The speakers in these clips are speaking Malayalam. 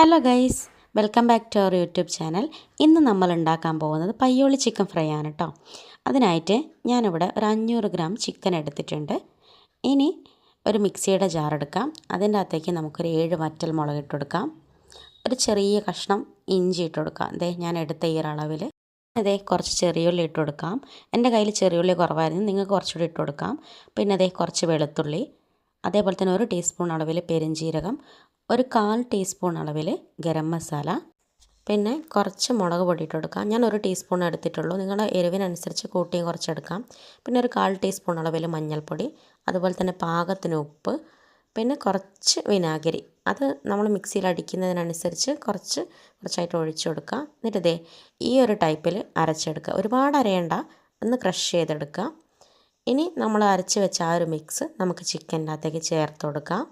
Hello guys welcome back to our YouTube channel. ഇന്ന് നമ്മൾ ഉണ്ടാക്കാൻ പോകുന്നത് പയ്യോളി ചിക്കൻ ഫ്രൈ ആണ് കേട്ടോ അതിനായിട്ട് ഞാനിവിടെ ഒരു അഞ്ഞൂറ് ഗ്രാം ചിക്കൻ എടുത്തിട്ടുണ്ട്. ഇനി ഒരു മിക്സിയുടെ ജാർ എടുക്കാം. അതിന്റെ അകത്തേക്ക് നമുക്കൊരു ഏഴ് വറ്റൽ മുളക് ഇട്ട് കൊടുക്കാം. ഒരു ചെറിയ കഷ്ണം ഇഞ്ചി ഇട്ട് കൊടുക്കാം. അതെ ഞാൻ എടുത്ത ഈ അളവിൽ അതെ കുറച്ച് ചെറിയുള്ളി ഇട്ട് കൊടുക്കാം. എന്റെ കയ്യിൽ ചെറിയുള്ളി കുറവായിരുന്നു. നിങ്ങൾക്ക് കുറച്ചുകൂടി ഇട്ട് കൊടുക്കാം. പിന്നെ അതേ കുറച്ച് വെളുത്തുള്ളി. അതേപോലെ തന്നെ ഒരു ടീസ്പൂൺ അളവിൽ പെരുംജീരകം ഒരു കാൽ ടീസ്പൂൺ അളവിൽ ഗരം മസാല പിന്നെ കുറച്ച് മുളക് പൊടി ഇട്ട് ഞാൻ ഒരു ടീസ്പൂൺ എടുത്തിട്ടുള്ളൂ. നിങ്ങളുടെ എരിവിനനുസരിച്ച് കൂട്ടിയും കുറച്ചെടുക്കാം. പിന്നെ ഒരു കാൽ ടീസ്പൂൺ അളവിൽ മഞ്ഞൾപ്പൊടി അതുപോലെ തന്നെ പാകത്തിന് ഉപ്പ് പിന്നെ കുറച്ച് വിനാഗിരി. അത് നമ്മൾ മിക്സിയിൽ അടിക്കുന്നതിനനുസരിച്ച് കുറച്ച് കുറച്ചായിട്ട് ഒഴിച്ചു കൊടുക്കുക. എന്നിട്ട് ഇതേ ഈ ഒരു ടൈപ്പിൽ അരച്ചെടുക്കുക. ഒരുപാട് അരയണ്ട ഒന്ന് ക്രഷ് ചെയ്തെടുക്കുക. ഇനി നമ്മൾ അരച്ച് വെച്ച ആ ഒരു മിക്സ് നമുക്ക് ചിക്കന്റെ അകത്തേക്ക് ചേർത്ത് കൊടുക്കാം.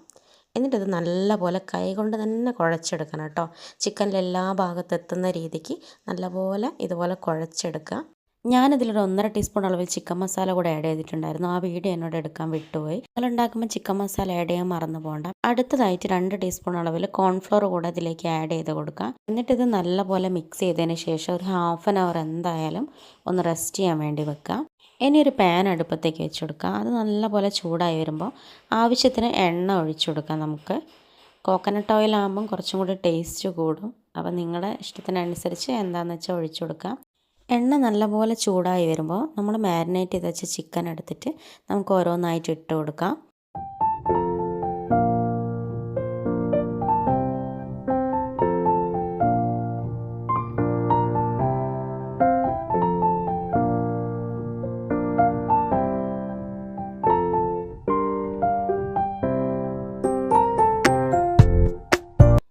എന്നിട്ടിത് നല്ലപോലെ കൈകൊണ്ട് തന്നെ കുഴച്ചെടുക്കണം കേട്ടോ. ചിക്കനിൽ എല്ലാ ഭാഗത്തും എത്തുന്ന രീതിക്ക് നല്ലപോലെ ഇതുപോലെ കുഴച്ചെടുക്കുക. ഞാനിതിലൊരു ഒന്നര ടീസ്പൂൺ അളവിൽ ചിക്കൻ മസാല കൂടെ ആഡ് ചെയ്തിട്ടുണ്ടായിരുന്നു. ആ വീഡിയോ എന്നോട് എടുക്കാൻ വിട്ടുപോയി. ഉണ്ടാക്കുമ്പോൾ ചിക്കൻ മസാല ആഡ് ചെയ്യാൻ മറന്നു പോകണ്ട അടുത്തതായിട്ട് രണ്ട് ടീസ്പൂൺ അളവിൽ കോൺഫ്ലോർ കൂടെ ഇതിലേക്ക് ആഡ് ചെയ്ത് കൊടുക്കാം എന്നിട്ട് ഇത് നല്ലപോലെ മിക്സ് ചെയ്തതിന് ശേഷം ഒരു ഹാഫ് ആൻ അവർ എന്തായാലും ഒന്ന് റെസ്റ്റ് ചെയ്യാൻ വേണ്ടി വെക്കുക. ഇനി ഒരു പാൻ അടുപ്പത്തേക്ക് വെച്ച് കൊടുക്കുക അത് നല്ലപോലെ ചൂടായി വരുമ്പോൾ ആവശ്യത്തിന് എണ്ണ ഒഴിച്ചു കൊടുക്കാം നമുക്ക്. കോക്കനട്ട് ഓയിൽ ആകുമ്പം കുറച്ചും കൂടി ടേസ്റ്റ് കൂടും. അപ്പോൾ നിങ്ങളുടെ ഇഷ്ടത്തിനനുസരിച്ച് എന്താണെന്ന് വെച്ചാൽ ഒഴിച്ചു കൊടുക്കാം. എണ്ണ നല്ലപോലെ ചൂടായി വരുമ്പോൾ നമ്മൾ മാരിനേറ്റ് ചെയ്ത് വെച്ച ചിക്കൻ എടുത്തിട്ട് നമുക്ക് ഓരോന്നായിട്ട് ഇട്ട് കൊടുക്കാം.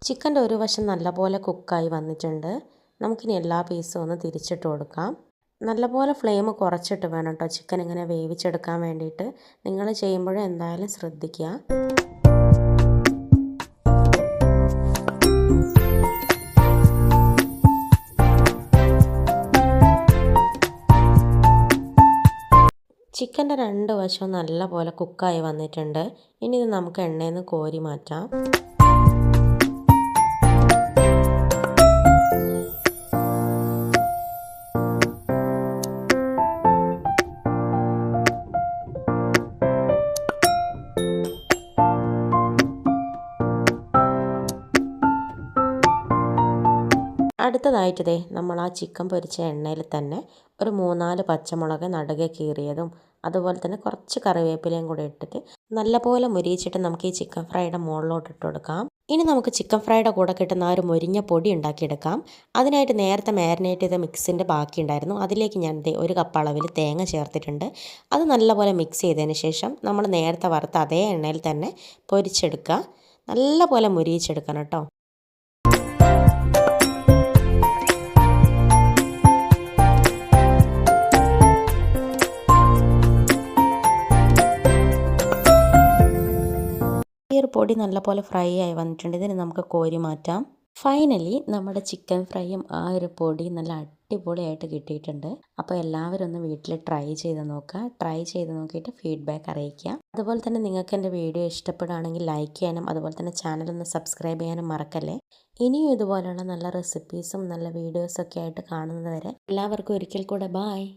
ചിക്കന്റെ ഒരു വശം നല്ലപോലെ കുക്കായി വന്നിട്ടുണ്ട്. നമുക്കിനി എല്ലാ പീസും ഒന്ന് തിരിച്ചിട്ട് കൊടുക്കാം. നല്ലപോലെ ഫ്ലെയിം കുറച്ചിട്ട് വേണം കേട്ടോ ചിക്കൻ ഇങ്ങനെ വേവിച്ചെടുക്കാൻ വേണ്ടിയിട്ട്. നിങ്ങൾ ചെയ്യുമ്പോഴും എന്തായാലും ശ്രദ്ധിക്കുക. ചിക്കന്റെ രണ്ട് വശവും നല്ലപോലെ കുക്കായി വന്നിട്ടുണ്ട്. ഇനി ഇത് നമുക്ക് എണ്ണയിൽ നിന്ന് കോരി മാറ്റാം. അടുത്തതായിട്ട് നമ്മൾ ആ ചിക്കൻ പൊരിച്ച എണ്ണയിൽ തന്നെ ഒരു മൂന്നാൽ പച്ചമുളക് നടുകെ കീറിയതും അതുപോലെ തന്നെ കുറച്ച് കറിവേപ്പിലയും കൂടെ ഇട്ടിട്ട് നല്ലപോലെ മുരിയിച്ചിട്ട് നമുക്ക് ഈ ചിക്കൻ ഫ്രൈയുടെ മുകളിലോട്ട് ഇട്ട് കൊടുക്കാം. ഇനി നമുക്ക് ചിക്കൻ ഫ്രൈയുടെ കൂടെ കിട്ടുന്ന ആ ഒരു മുരിഞ്ഞ പൊടി ഉണ്ടാക്കിയെടുക്കാം. അതിനായിട്ട് നേരത്തെ മാരിനേറ്റ് ചെയ്ത മിക്സിന്റെ ബാക്കി ഉണ്ടായിരുന്നു. അതിലേക്ക് ഞാൻ ഒരു കപ്പ് അളവിൽ തേങ്ങ ചേർത്തിട്ടുണ്ട്. അത് നല്ലപോലെ മിക്സ് ചെയ്തതിന് ശേഷം നമ്മൾ നേരത്തെ വറുത്ത അതേ എണ്ണയിൽ തന്നെ പൊരിച്ചെടുക്കുക. നല്ലപോലെ മുരിയിച്ചെടുക്കണം കേട്ടോ. പൊടി നല്ലപോലെ ഫ്രൈ ആയി വന്നിട്ടുണ്ട്. ഇതിന് നമുക്ക് കോരി മാറ്റാം. ഫൈനലി നമ്മുടെ ചിക്കൻ ഫ്രൈയും ആ ഒരു പൊടി നല്ല അടിപൊളിയായിട്ട് കിട്ടിയിട്ടുണ്ട്. അപ്പോൾ എല്ലാവരും ഒന്ന് വീട്ടിൽ ട്രൈ ചെയ്ത് നോക്കുക. ട്രൈ ചെയ്ത് നോക്കിയിട്ട് ഫീഡ്ബാക്ക് അറിയിക്കുക. അതുപോലെ തന്നെ നിങ്ങൾക്ക് എന്റെ വീഡിയോ ഇഷ്ടപ്പെടുകയാണെങ്കിൽ ലൈക്ക് ചെയ്യാനും അതുപോലെ തന്നെ ചാനൽ ഒന്ന് സബ്സ്ക്രൈബ് ചെയ്യാനും മറക്കല്ലേ? ഇനിയും ഇതുപോലെയുള്ള നല്ല റെസിപ്പീസും നല്ല വീഡിയോസൊക്കെ ആയിട്ട് കാണുന്നത് വരെ എല്ലാവർക്കും ഒരിക്കൽ കൂടെ ബായ്